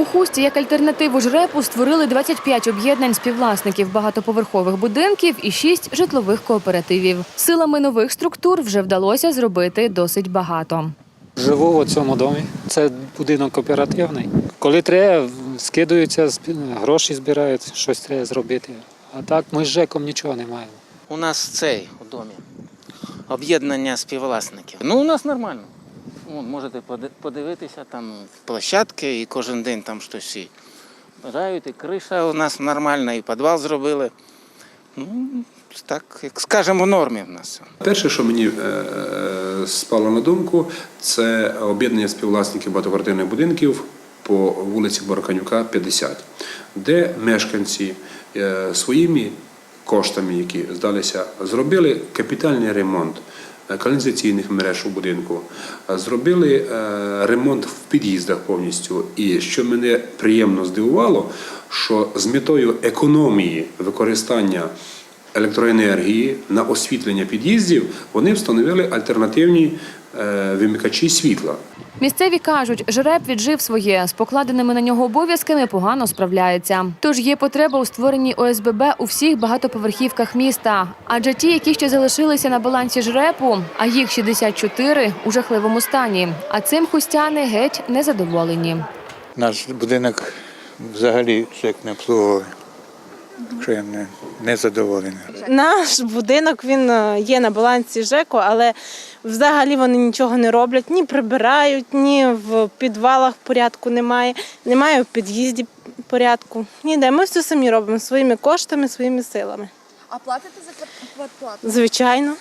У хусті як альтернативу жрепу створили 25 об'єднань співвласників багатоповерхових будинків і 6 житлових кооперативів. Силами нових структур вже вдалося зробити досить багато. Живу в цьому домі. Це будинок кооперативний. Коли треба, скидаються, гроші збирають, щось треба зробити. А так ми з ЖЕКом нічого не маємо. У нас цей у домі. Об'єднання співвласників. Ну, у нас нормально. Вон, можете поди- подивитися, там площадки і кожен день там щось і грають, і криша у нас нормальна, і підвал зробили. Ну, так, як скажемо, в нормі в нас. Перше, що мені е, спало на думку, це об'єднання співвласників багатоквартирних будинків по вулиці Бараканюка, 50, де мешканці е, своїми коштами, які здалися, зробили капітальний ремонт каналізаційних мереж у будинку, е, зробили е, ремонт в під'їздах повністю. І що мене приємно здивувало, що з метою економії використання електроенергії на освітлення під'їздів вони встановили альтернативні вимикачі світла. Місцеві кажуть, жреб віджив своє з покладеними на нього обов'язками погано справляється. Тож є потреба у створенні ОСББ у всіх багатоповерхівках міста. Адже ті, які ще залишилися на балансі жрепу, а їх 64, у жахливому стані. А цим хустяни геть незадоволені. Наш будинок взагалі чек не обслуговує. Що я не, не задоволений. Наш будинок він е, є на балансі ЖЕКу, але взагалі вони нічого не роблять, ні прибирають, ні в підвалах порядку немає, немає в під'їзді порядку. Ніде. Ми все самі робимо своїми коштами, своїми силами. А платите за квартплату? Звичайно.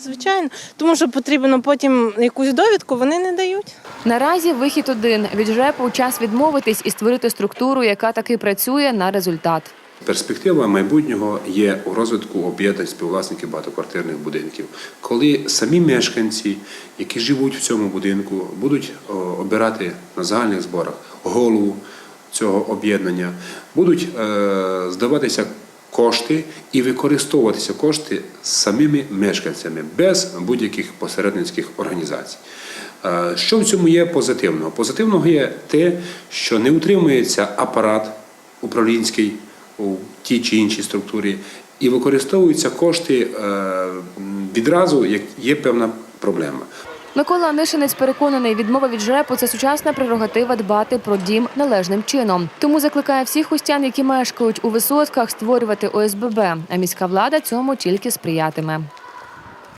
Звичайно, тому що потрібно потім якусь довідку, вони не дають. Наразі вихід один від жрепу час відмовитись і створити структуру, яка таки працює на результат. Перспектива майбутнього є у розвитку об'єднань співвласників багатоквартирних будинків, коли самі мешканці, які живуть в цьому будинку, будуть обирати на загальних зборах голову цього об'єднання, будуть е, здаватися кошти і використовуватися кошти самими мешканцями без будь-яких посередницьких організацій. Е, Що в цьому є позитивного? Позитивного є те, що не утримується апарат управлінський у тій чи іншій структурі, і використовуються кошти е, відразу, як є певна проблема. Микола Анишинець переконаний, відмова від жрепу це сучасна прерогатива дбати про дім належним чином. Тому закликає всіх хустян, які мешкають у висотках, створювати ОСББ. А міська влада цьому тільки сприятиме.